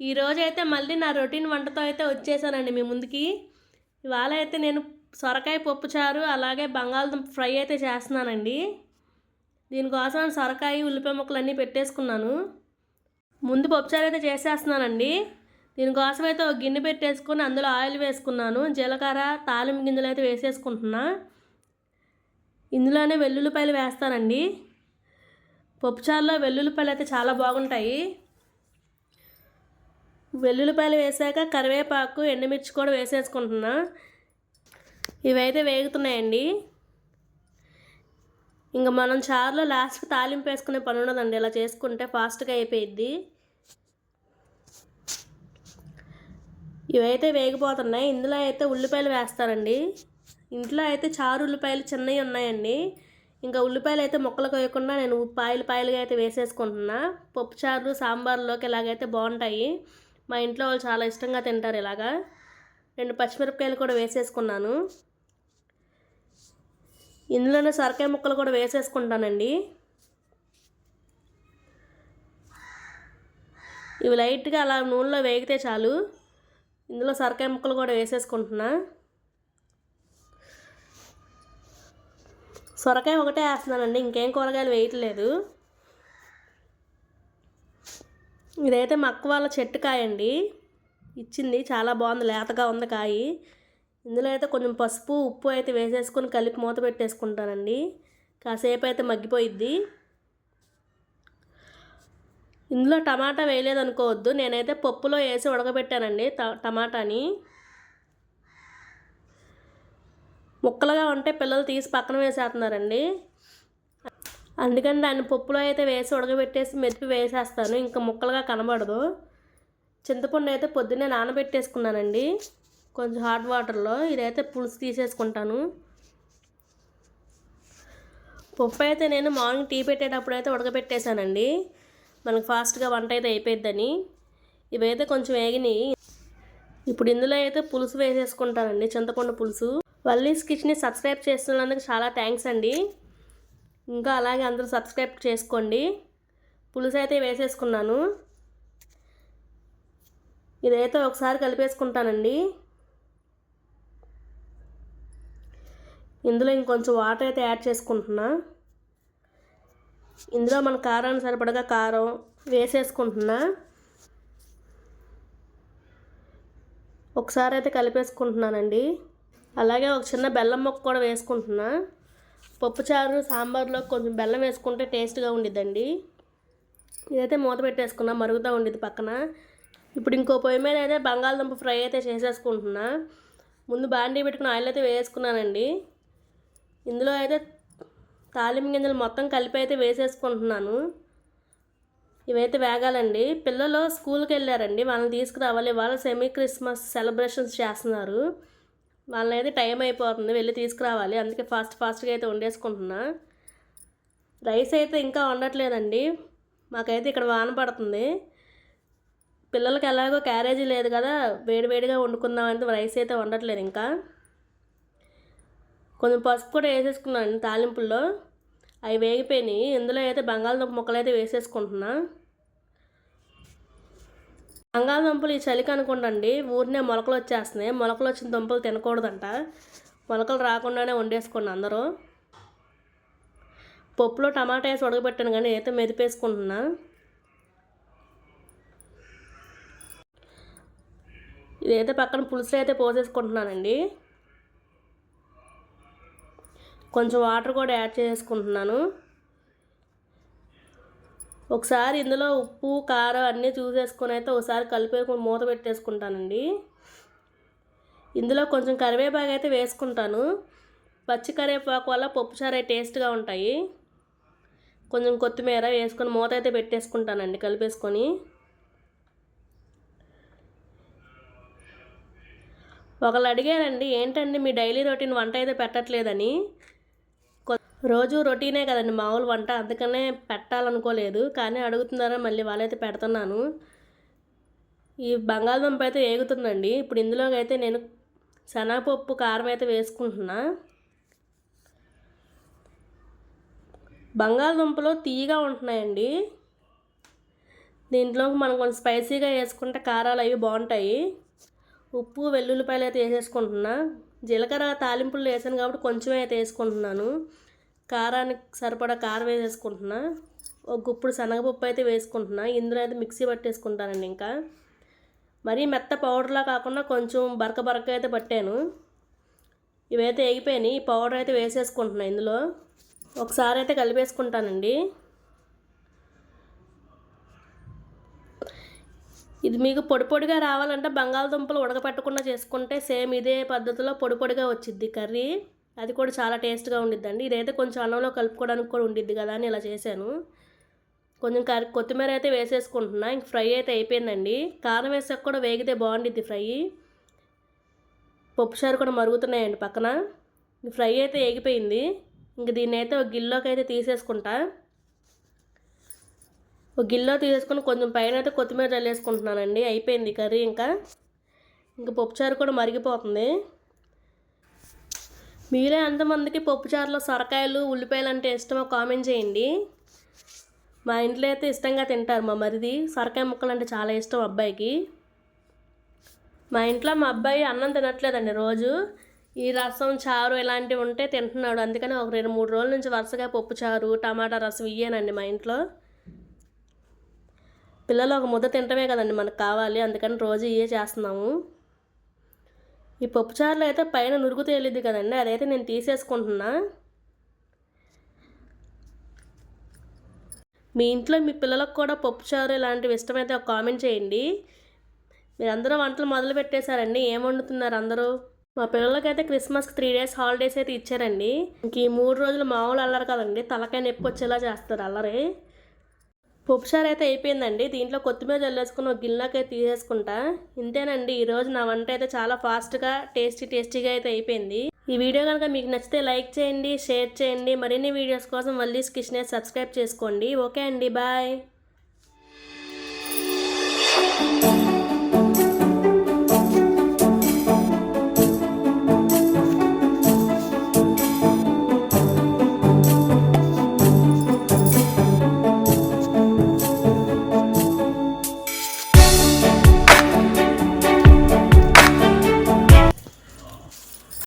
ఈరోజు అయితే మళ్ళీ నా రొటీన్ వంటతో అయితే వచ్చేసానండి మీ ముందుకి. ఇవాళ అయితే నేను సొరకాయ పప్పుచారు అలాగే బంగాళదుంప ఫ్రై అయితే చేస్తున్నానండి. దీనికోసం సొరకాయ ఉల్లిపాయ ముక్కలు అన్నీ పెట్టేసుకున్నాను. ముందు పప్పుచారు అయితే చేసేస్తున్నానండి. దీనికోసం అయితే ఒక గిన్నె పెట్టేసుకొని అందులో ఆయిల్ వేసుకున్నాను. జీలకర్ర తాలింపు గింజలు అయితే వేసేసుకుంటున్నా. ఇందులోనే వెల్లుల్లిపాయలు వేస్తానండి. పప్పుచారులో వెల్లుల్లిపాయలు అయితే చాలా బాగుంటాయి. వెల్లుల్లిపాయలు వేసాక కరివేపాకు ఎండుమిర్చి కూడా వేసేసుకుంటున్నా. ఇవైతే వేగుతున్నాయండి. ఇంకా మనం చారులో లాస్ట్కి తాలింపు వేసుకునే పని ఉండదండి. ఇలా చేసుకుంటే ఫాస్ట్గా అయిపోయిద్ది. ఇవైతే వేగిపోతున్నాయి. ఇందులో అయితే ఉల్లిపాయలు వేస్తారండి ఇంట్లో అయితే చారు ఉల్లిపాయలు చిన్నవి ఉన్నాయండి. ఇంకా ఉల్లిపాయలు అయితే ముక్కలు కోయకుండా నేను పాయలు పాయలుగా అయితే వేసేసుకుంటున్నా. పప్పు చారులు సాంబార్లోకి ఇలాగైతే బాగుంటాయి. మా ఇంట్లో వాళ్ళు చాలా ఇష్టంగా తింటారు ఇలాగా. రెండు పచ్చిమిరపకాయలు కూడా వేసేసుకున్నాను. ఇందులోనే సొరకాయ ముక్కలు కూడా వేసేసుకుంటానండి. ఇవి లైట్గా అలా నూనెలో వేగితే చాలు. ఇందులో సొరకాయ ముక్కలు కూడా వేసేసుకుంటున్నా. సొరకాయ ఒకటే వేస్తున్నానండి ఇంకేం కూరగాయలు వేయట్లేదు. ఇదైతే మక్క వాళ్ళ చెట్టు కాయ అండి ఇచ్చింది. చాలా బాగుంది. లేతగా ఉంది కాయ. ఇందులో అయితే కొంచెం పసుపు ఉప్పు అయితే వేసేసుకొని కలిపి మూత పెట్టేసుకుంటానండి. కాసేపు అయితే మగ్గిపోయిద్ది. ఇందులో టమాటా వేయలేదు అనుకోవద్దు నేనైతే పప్పులో వేసి ఉడకబెట్టానండి టమాటాని. ముక్కలుగా ఉంటే పిల్లలు తీసి పక్కన వేసేస్తున్నారండి. అందుకని దాన్ని పప్పులో అయితే వేసి ఉడకబెట్టేసి మెతిపి వేసేస్తాను. ఇంకా ముక్కలుగా కనబడదు. చింతపండు అయితే పొద్దున్నే నానబెట్టేసుకున్నానండి. కొంచెం హాట్ వాటర్లో ఇదైతే పులుసు తీసేసుకుంటాను. పప్పు అయితే నేను మార్నింగ్ టీ పెట్టేటప్పుడు అయితే ఉడకబెట్టేశానండి. మనకు ఫాస్ట్గా వంట అయితే అయిపోయిద్దని. ఇవైతే కొంచెం వేగినాయి. ఇప్పుడు ఇందులో అయితే పులుసు వేసేసుకుంటానండి చింతపండు పులుసు. వల్లీస్ కిచెన్ని సబ్స్క్రైబ్ చేస్తున్నందుకు చాలా థ్యాంక్స్ అండి. ఇంకా అలాగే అందరూ సబ్స్క్రైబ్ చేసుకోండి. పులుసు అయితే వేసేసుకున్నాను. ఇదైతే ఒకసారి కలిపేసుకుంటానండి. ఇందులో ఇంకొంచెం వాటర్ అయితే యాడ్ చేసుకుంటున్నా. ఇందులో మన కారాన్ని సరిపడగా కారం వేసేసుకుంటున్నా. ఒకసారి అయితే కలిపేసుకుంటున్నానండి. అలాగే ఒక చిన్న బెల్లం మొక్క కూడా వేసుకుంటున్నా. పప్పుచారు సాంబార్లో కొంచెం బెల్లం వేసుకుంటే టేస్ట్గా ఉండిద్దండి. ఇదైతే మూత పెట్టేసుకున్నా మరుగుతూ ఉండిద్ది పక్కన. ఇప్పుడు ఇంకో పొయ్యి మీద అయితే బంగాళదుంప ఫ్రై అయితే చేసేసుకుంటున్నా. ముందు బాండీ పెట్టుకుని ఆయిల్ అయితే వేసుకున్నానండి. ఇందులో అయితే తాలింపు గింజలు మొత్తం కలిపి అయితే వేసేసుకుంటున్నాను. ఇవైతే వేగాలండి. పిల్లలు స్కూల్కి వెళ్ళారండి వాళ్ళని తీసుకురావాలి. వాళ్ళు సెమీ క్రిస్మస్ సెలబ్రేషన్స్ చేస్తున్నారు. వాళ్ళని అయితే టైం అయిపోతుంది వెళ్ళి తీసుకురావాలి. అందుకే ఫాస్ట్ ఫాస్ట్గా అయితే వండేసుకుంటున్నా. రైస్ అయితే ఇంకా వండట్లేదండి. మాకైతే ఇక్కడ వాన పడుతుంది. పిల్లలకి ఎలాగో క్యారేజీ లేదు కదా వేడివేడిగా వండుకుందామంటే రైస్ అయితే వండట్లేదు ఇంకా. కొంచెం పసుపు కూడా వేసేసుకున్నాను తాలింపుల్లో. అవి వేగిపోయినాయి. ఇందులో అయితే బంగాళదుంప ముక్కలు అయితే వేసేసుకుంటున్నాను బంగాళదుంపలు ఈ చలికి అనుకోండి ఊరినే మొలకలు వచ్చేస్తున్నాయి. మొలకలు వచ్చిన దుంపలు తినకూడదంట. మొలకలు రాకుండానే వండేసుకోండి అందరూ. పప్పులో టమాటా వేసి ఉడకబెట్టాను కానీ అయితే మెదిపేసుకుంటున్నా. ఇదైతే పక్కన పులుసు అయితే పోసేసుకుంటున్నానండి. కొంచెం వాటర్ కూడా యాడ్ చేసుకుంటున్నాను. ఒకసారి ఇందులో ఉప్పు కారం అన్నీ చూసేసుకొని అయితే ఒకసారి కలిపేసుకొని మూత పెట్టేసుకుంటానండి. ఇందులో కొంచెం కరివేపాకు అయితే వేసుకుంటాను. పచ్చి కరివేపాకు వల్ల పప్పుచారు టేస్ట్గా ఉంటాయి. కొంచెం కొత్తిమీర వేసుకొని మూత అయితే పెట్టేసుకుంటానండి కలిపేసుకొని. ఒకళ్ళు అడిగారండి ఏంటండి మీ డైలీ రొటీన్ వంట అయితే పెట్టట్లేదని? రోజు రొటీనే కదండి మామూలు వంట. అందుకనే పెట్టాలనుకోలేదు. కానీ అడుగుతున్నారా మళ్ళీ వాళ్ళైతే పెడుతున్నాను. ఈ బంగాళదుంప అయితే ఏగుతుందండి. ఇప్పుడు ఇందులోకి అయితే నేను శనగపప్పు కారం అయితే వేసుకుంటున్నా. బంగాళదుంపలు తీయగా ఉంటున్నాయండి. దీంట్లో మనం కొంచెం స్పైసీగా వేసుకుంటే కారాలు అవి బాగుంటాయి. ఉప్పు వెల్లుల్లిపాయలు అయితే వేసేసుకుంటున్నా. జీలకర్ర తాలింపులు వేసాను కాబట్టి కొంచెం అయితే వేసుకుంటున్నాను. కారానికి సరిపడా కారం వేసేసుకుంటున్నా. ఒక గుప్పుడు శనగపప్పు అయితే వేసుకుంటున్నా. ఇందులో అయితే మిక్సీ పట్టేసుకుంటానండి ఇంకా. మరీ మెత్త పౌడర్లా కాకుండా కొంచెం బరక బరక అయితే పట్టాను. ఇవైతే ఎగిపోయినాయి ఈ పౌడర్ అయితే వేసేసుకుంటున్నా ఇందులో. ఒకసారి అయితే కలిపేసుకుంటానండి. ఇది మీకు పొడి పొడిగా రావాలంటే బంగాళదుంపలు ఉడకపెట్టకుండా చేసుకుంటే సేమ్ ఇదే పద్ధతిలో పొడి పొడిగా వచ్చిద్ది కర్రీ. అది కూడా చాలా టేస్ట్గా ఉండిద్దండి. ఇదైతే కొంచెం అన్నంలో కలుపుకోవడానికి కూడా ఉండిద్ది కదా అని ఇలా చేశాను. కొంచెం కర్రీ కొత్తిమీర అయితే వేసేసుకుంటున్నా. ఇంక ఫ్రై అయితే అయిపోయిందండి. కారం వేసాక కూడా వేగితే బాగుండిద్ది ఫ్రై. పప్పుచారు కూడా మరుగుతున్నాయండి పక్కన. ఫ్రై అయితే ఎగిపోయింది ఇంక దీన్ని అయితే ఒక గిల్లోకి అయితే తీసేసుకుంటా. ఒక గిల్లో తీసేసుకుని కొంచెం పైన అయితే కొత్తిమీర చల్లేసుకుంటున్నానండి. అయిపోయింది కర్రీ ఇంకా. ఇంకా పప్పుచారు కూడా మరిగిపోతుంది. మీరే ఎంతమందికి పప్పుచారులో సొరకాయలు ఉల్లిపాయలు అంటే ఇష్టమో కామెంట్ చేయండి. మా ఇంట్లో అయితే ఇష్టంగా తింటారు మా మరిది. సొరకాయ ముక్కలు అంటే చాలా ఇష్టం అబ్బాయికి. మా ఇంట్లో మా అబ్బాయి అన్నం తినట్లేదండి రోజు. ఈ రసం చారు ఇలాంటివి ఉంటే తింటున్నాడు. అందుకని ఒక రెండు మూడు రోజుల నుంచి వరుసగా పప్పు చారు టమాటా రసం ఇయ్యానండి మా ఇంట్లో. పిల్లలు ఒక ముద్ద తింటమే కదండి మనకు కావాలి. అందుకని రోజు ఇవే చేస్తున్నాము. ఈ పప్పుచారులో అయితే పైన నురుగు తేలిద్ది కదండి అదైతే నేను తీసేసుకుంటున్నా. మీ ఇంట్లో మీ పిల్లలకు కూడా పప్పుచారు ఇలాంటివి ఇష్టమైతే ఒక కామెంట్ చేయండి. మీరందరూ వంటలు మొదలు పెట్టేశారండి ఏం వండుతున్నారు అందరూ? మా పిల్లలకైతే క్రిస్మస్కి త్రీ డేస్ హాలిడేస్ అయితే ఇచ్చారండి. ఇంక ఈ మూడు రోజులు మామూలు అల్లరు కదండి తలకాయ నొప్పి వచ్చేలా చేస్తారు అల్లరి. పప్పుచారు అయితే అయిపోయిందండి. దీంట్లో కొత్తిమీర చల్లేసుకుని ఒక గిన్నెకి తీసేసుకుంటా. ఇంతేనండి ఈరోజు నా వంట అయితే చాలా ఫాస్ట్గా టేస్టీ టేస్టీగా అయితే అయిపోయింది. ఈ వీడియో కనుక మీకు నచ్చితే లైక్ చేయండి షేర్ చేయండి. మరిన్ని వీడియోస్ కోసం మళ్ళీ కిష్నే సబ్స్క్రైబ్ చేసుకోండి. ఓకే అండి బాయ్.